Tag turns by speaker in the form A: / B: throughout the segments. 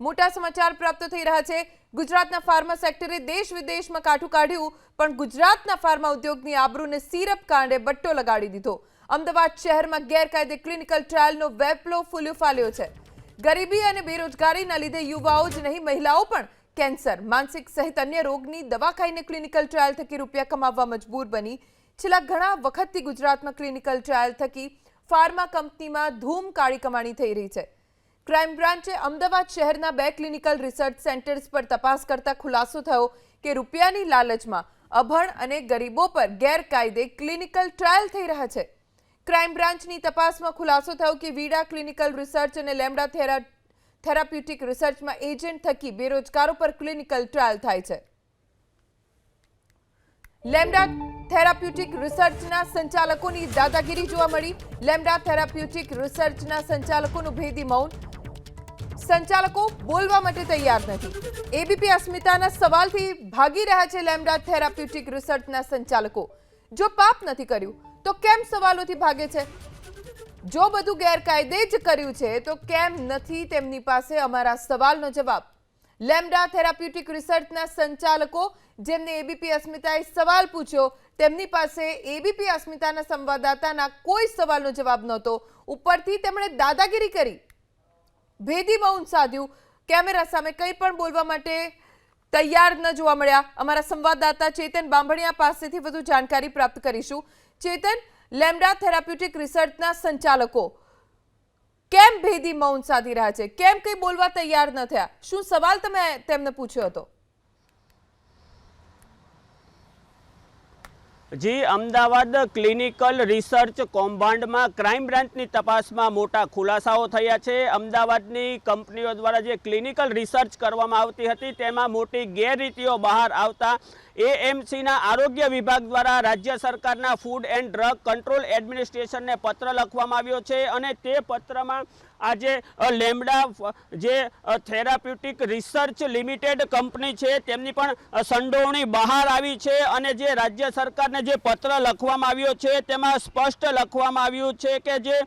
A: મોટા સમાચાર પ્રાપ્ત થઈ રહ્યા છે. ગુજરાતના ફાર્મા સેક્ટરે દેશ વિદેશમાં કાઠું કાઢ્યું, પણ ગુજરાતના ફાર્મા ઉદ્યોગની આબરૂને સિરપ કાંડે બટ્ટો લગાડી દીધો. અમદાવાદ શહેરમાં ગેરકાયદે ક્લિનિકલ ટ્રાયલનો વેપલો ફૂલ્યો ફાલ્યો છે. ગરીબી અને બેરોજગારીના લીધે યુવાઓ જ નહીં, મહિલાઓ પણ કેન્સર, માનસિક સહિત અન્ય રોગની દવા ખાઈને ક્લિનિકલ ટ્રાયલ થકી રૂપિયા કમાવવા મજબૂર બની. છેલ્લા ઘણા વખતથી ગુજરાતમાં ક્લિનિકલ ટ્રાયલ થકી ફાર્મા કંપનીમાં ધૂમ કાળી કમાણી થઈ રહી છે. ક્રાઇમ બ્રાન્ચે અમદાવાદ શહેરના બે ક્લિનિકલ રિસર્ચ સેન્ટર્સ પર તપાસ કરતા ખુલાસો થયો કે રૂપિયાની લાલચમાં અભણ અને ગરીબો પર ગેરકાયદે ક્લિનિકલ ટ્રાયલ થઈ રહ્યા છે. ક્રાઇમ બ્રાન્ચની તપાસમાં ખુલાસો થયો કે વીડા ક્લિનિકલ રિસર્ચ અને લેમડા થેરા થેરાપ્યુટિક રિસર્ચમાં એજન્ટ થકી બેરોજગારો પર ક્લિનિકલ ટ્રાયલ થાય છે. લેમડા થેરાપ્યુટિક રિસર્ચના સંચાલકોની દાદાગીરી જોવા મળી. લેમડા થેરાપ્યુટિક રિસર્ચના સંચાલકોનું ભેદી મૌન સંચાલકો બોલવા માટે તૈયાર નથી. એબીપી અસ્મિતાના સવાલથી ભાગી રહ્યા છે લેમડા થેરાપ્યુટિક રિસર્ચના સંચાલકો. જો પાપ નથી કર્યું, તો કેમ સવાલોથી ભાગે છે? જો બધું ગેરકાયદે જ કર્યું છે, તો કેમ નથી તેમની પાસે અમારા સવાલનો જવાબ? લેમડા થેરાપ્યુટિક રિસર્ચના સંચાલકો, જેમને એબીપી અસ્મિતાએ સવાલ પૂછ્યો, તેમની પાસે એબીપી અસ્મિતાના સંવાદદાતાના કોઈ સવાલનો જવાબ નહોતો. ઉપરથી તેમણે દાદાગીરી કરી. ભેદી મૌન સાધ્યું. કેમેરા સામે કંઈ પણ બોલવા માટે તૈયાર ન જોવા મળ્યા. અમારા સંવાદદાતા ચેતન બાંભણિયા પાસેથી વધુ જાણકારી પ્રાપ્ત કરીશું. ચેતન, લેમડા થેરાપ્યુટિક રિસર્ચના સંચાલકો, કેમ ભેદી મૌન સાધી રહ્યા છે? કેમ કંઈ બોલવા તૈયાર ન થયા? શું સવાલ તમે તેમને પૂછ્યો હતો?
B: જી, અમદાવાદ ક્લિનિકલ રિસર્ચ કૌભાંડમાં ક્રાઇમ બ્રાન્ચની તપાસમાં મોટા ખુલાસાઓ થયા છે. અમદાવાદની કંપનીઓ દ્વારા જે ક્લિનિકલ રિસર્ચ કરવામાં આવતી હતી, તેમાં મોટી ગેરરીતિઓ બહાર આવતા એએમસીના આરોગ્ય વિભાગ દ્વારા રાજ્ય સરકારના ફૂડ એન્ડ ડ્રગ કંટ્રોલ એડમિનિસ્ટ્રેશનને પત્ર લખવામાં આવ્યો છે અને તે પત્રમાં આજે લેમડા જે થેરાપ્યુટિક રિસર્ચ લિમિટેડ કંપની છે, તેમની પણ સંડોવણી બહાર આવી છે અને જે રાજ્ય સરકારને જે પત્ર લખવામાં આવ્યો છે તેમાં સ્પષ્ટ લખવામાં આવ્યું છે કે જે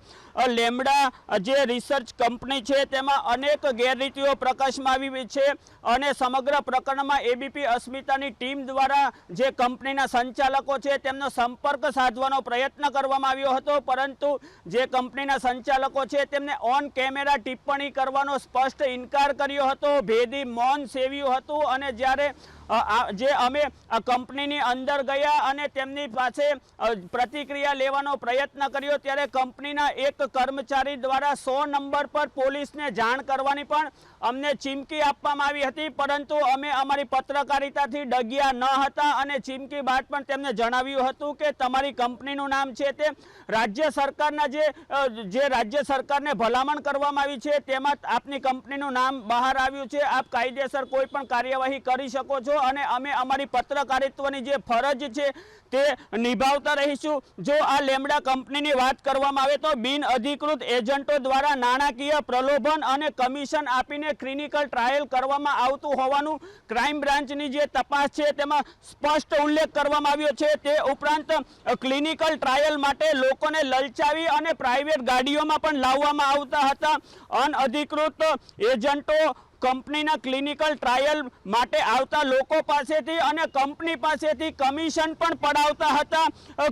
B: લેમડા જે રિસર્ચ કંપની છે તેમાં અનેક ગેરરીતિઓ પ્રકાશમાં આવી છે અને સમગ્ર પ્રકરણમાં એબીપી અસ્મિતાની ટીમ દ્વારા જે કંપનીના સંચાલકો છે તેમનો સંપર્ક સાધવાનો પ્રયત્ન કરવામાં આવ્યો હતો, પરંતુ જે કંપનીના સંચાલકો છે તેમને ઓન કેમેરા ટિપ્પણી કરવાનો સ્પષ્ટ ઇનકાર કર્યો હતો, ભેદી મૌન સેવ્યું હતું અને જ્યારે જે અમે કંપનીની અંદર ગયા અને તેમની પાસે પ્રતિક્રિયા લેવાનો પ્રયત્ન કર્યો ત્યારે કંપનીના એક કર્મચારી દ્વારા સો નંબર પર પોલીસને જાણ કરવાની પણ અમને ચીમકી આપવામાં આવી હતી, પરંતુ અમે અમારી પત્રકારિતાથી ડગ્યા ન હતા અને ચીમકી બાદ પણ તેમને જણાવ્યું હતું કે તમારી કંપનીનું નામ છે તે રાજ્ય સરકારના જે જે રાજ્ય સરકારને ભલામણ કરવામાં આવી છે, તેમાં આપની કંપનીનું નામ બહાર આવ્યું છે, આપ કાયદેસર કોઈ પણ કાર્યવાહી કરી શકો છો અને અમે અમારી પત્રકારિત્વની જે ફરજ છે તે નિભાવતા રહીશું. જો આ લેમડા કંપનીની વાત કરવામાં આવે તો બિન અધિકૃત એજન્ટો દ્વારા નાણાકીય પ્રલોભન અને કમિશન આપીને ક્લિનિકલ ટ્રાયલ કરવામાં આવતું હોવાનું ક્રાઇમ બ્રાન્ચની જે તપાસ છે તેમાં સ્પષ્ટ ઉલ્લેખ કરવામાં આવ્યો છે. તે ઉપરાંત ક્લિનિકલ ટ્રાયલ માટે લોકોને લલચાવી અને પ્રાઇવેટ ગાડીઓમાં પણ લાવવામાં આવતા હતા. અનઅધિકૃત એજન્ટો કંપનીના ક્લિનિકલ ટ્રાયલ માટે આવતા લોકો પાસેથી અને કંપની પાસેથી કમિશન પણ પડાવતા હતા.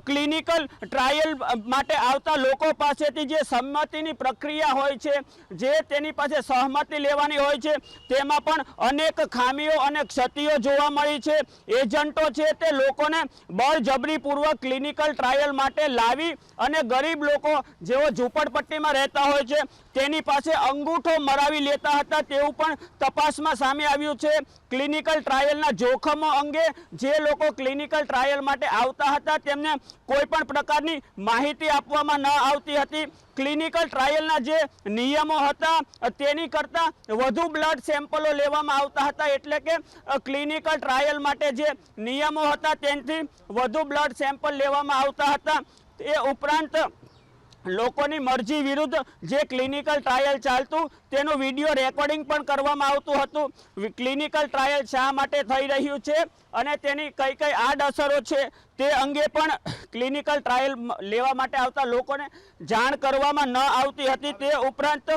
B: ક્લિનિકલ ટ્રાયલ માટે આવતા લોકો પાસેથી જે સંમતિની પ્રક્રિયા હોય છે, જે તેની પાસે સહમતિ લેવાની હોય છે, તેમાં પણ અનેક ખામીઓ અને ક્ષતિઓ જોવા મળી છે. એજન્ટો છે તે લોકોને બળજબરીપૂર્વક ક્લિનિકલ ટ્રાયલ માટે લાવી અને ગરીબ લોકો જેઓ ઝૂંપડપટ્ટીમાં રહેતા હોય છે, તેની પાસે અંગૂઠો મરાવી લેતા હતા. તેવું પણ તપાસમાં સામે આવ્યું છે. ક્લિનિકલ ટ્રાયલના જોખમો અંગે જે લોકો ક્લિનિકલ ટ્રાયલ માટે આવતા હતા, તેમને કોઈ પણ પ્રકારની માહિતી આપવામાં ન આવતી હતી. ક્લિનિકલ ટ્રાયલના જે નિયમો હતા, તેની કરતાં વધુ બ્લડ સેમ્પલો લેવામાં આવતા હતા. એટલે કે ક્લિનિકલ ટ્રાયલ માટે જે નિયમો હતા, તેનાથી વધુ બ્લડ સેમ્પલ લેવામાં આવતા હતા. એ ઉપરાંત લોકોની મરજી વિરુદ્ધ જે ક્લિનિકલ ટ્રાયલ ચાલતું, તેનું વીડિયો રેકોર્ડિંગ પણ કરવામાં આવતું હતું. ક્લિનિકલ ટ્રાયલ શા માટે થઈ રહ્યું છે? અને તેની કઈ કઈ આડઅસરો છે? તે અંગે પણ ક્લિનિકલ ટ્રાયલ લેવા માટે આવતા લોકોને જાણ કરવામાં ન આવતી હતી. તે ઉપરાંત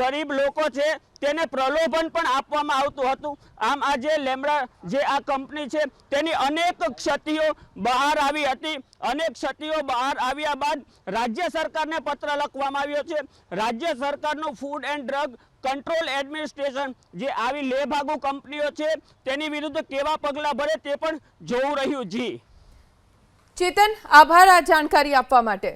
B: ગરીબ લોકો છે, તેને પ્રલોભન પણ આપવામાં આવતું હતું. આમ આ જે લેમડા, જે આ કંપની છે, તેની અનેક ક્ષતિઓ બહાર આવી હતી. અનેક ક્ષતિઓ બહાર આવ્યા બાદ રાજ્ય સરકારને પત્ર લખવામાં આવ્યો છે. રાજ્ય સરકારનું food and drug control administration જે આવી લેભાગુ કંપનીઓ છે, તેની વિરુદ્ધ કેવા પગલાં ભરે તે પણ જોવું રહ્યું જી.
A: ચેતન આભાર આ જાણકારી આપવા માટે.